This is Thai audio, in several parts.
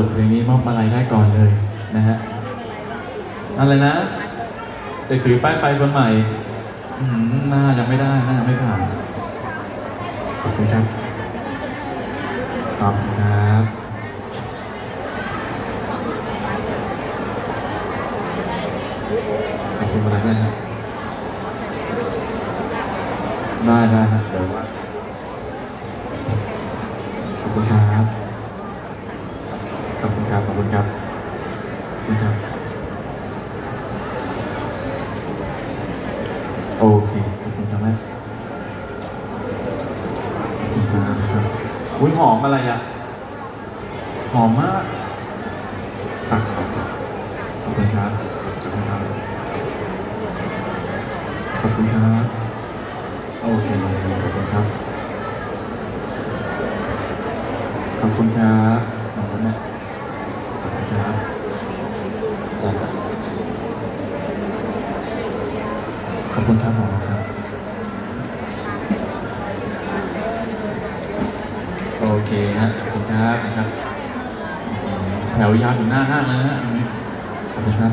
จบเพลงนี้มอบมาลัยได้ก่อนเลยนะฮะอะไรนะเด็กถือป้ายไฟคนใหม่หน้ายังไม่ได้หน้ายังไม่ผ่านขอบคุณครับขอบคุณครับขอบคุณมาลัยด้วยครับได้ได้ฮะเดี๋ยวว่าขอบคุณครับ ขอบคุณครับ ขอบคุณครับ ขอบคุณครับ โอเคขอบคุณครับแม่ขอบคุณครับครับอุ้ยหอมอะไรอะ หอมมากครับขอบคุณขอบคุณครับขอบคุณครับขอบคุณครับโอเคขอบคุณครับขอบคุณครับขอบคุณนะขอบคุณครับจ้าจ้าข อบคุณครับหมอครับโอเคฮะขอบคุณครับครับ แถวยาวถึงหน้าห้างเลยนะอันนี้ขอบคุณครับ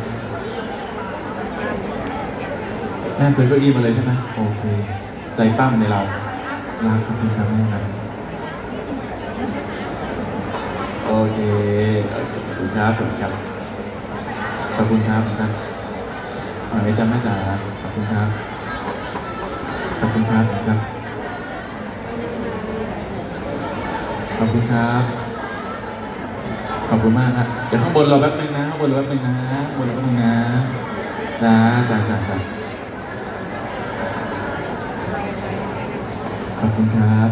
แม่ซื้อเก้าอี้มาเลยใช่ไหมโอเค ใจปั้มในเรารักขอบคุณครับแม่ครับโอเคโอเคขอบคุณครับขอบคุณครับขอบคุณครับ ขอบคุณครับอ่าไม่จำแม่จ๋าขอบคุณครับขอบคุณครับขอบคุณครับขอบคุณครับ ขอบคุณมากครับเดี๋ยวข้างบนรอแป๊บนึงนะข้างบนรอแป๊บนึงนะข้างบนรอแป๊บนึงนะจ้าจ้าจ้าจ้าขอบคุณครับ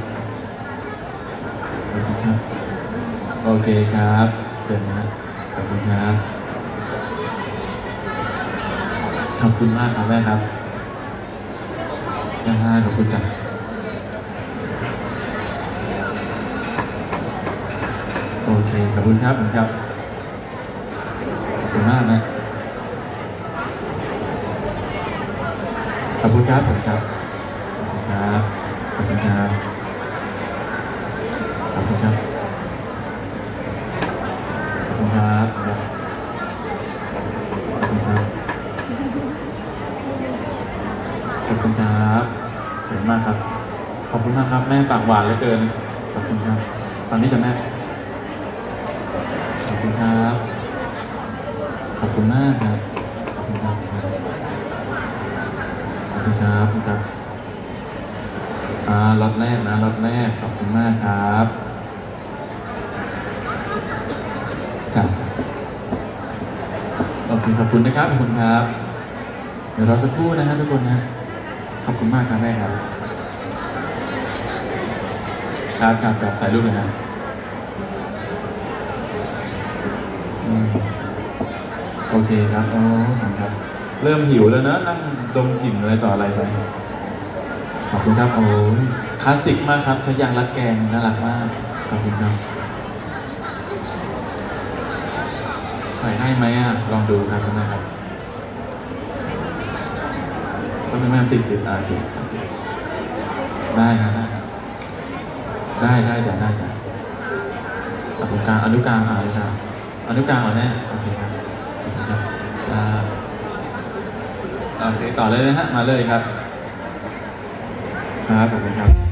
ขอบคุณครับ โอเคครับเชิญนะขอบคุณครับ ขอบคุณมากครับแม่ครับจ้าขอบคุณจ้ะโอเค ขอบคุณครับขอบคุณครับ ขอบคุณมากนะ ขอบคุณครับ ขอบคุณครับ ขอบคุณครับ ขอบคุณครับ ขอบคุณครับ ขอบคุณครับ ข อบคุณครับขอบคุณครับเก่งมากครับ ขอบคุณมากครับ แม่ปากหวานเหลือเกิน ขอบคุณครับฟังนี้จะแม่ ขอบคุณครับ ขอบคุณมากครับ ขอบคุณครับ ขอบคุณครับขอบคุณครับอ่าล็อตแรกนะล็อตแรก ขอบคุณมากครับจ้ะจ้ะโอเคขอบคุณนะครับ ขอบคุณครับ เดี๋ยวรอสักครู่นะฮะทุกคนนะ ขอบคุณมากครับแม่ครับครับครับครับถ่ายรูปเลยฮะอืมโอเคครับอ๋อขอบคุณครับ เริ่มหิวแล้วเนอะนั่งดมกลิ่นอะไรต่ออะไรไปขอบคุณครับโอ้ยคลาสสิกมากครับใช้ยางรัดแกงน่ารักมากขอบคุณครับใส่ได้ไหมอะลองดูครับคุณแม่ครับ ก็ไม่แม่ติดติดอาโอเคโอเคได้ครับได้ครับได้ได้จ้ะได้จ้ะเอาตรงกลางอนุกลางอ่าเลยครับอนุกลางเหรอแม่โอเคครับอบคุณครับอ่าโอเคต่อเลยนะฮะมาเลยครับครับขอบคุณครับ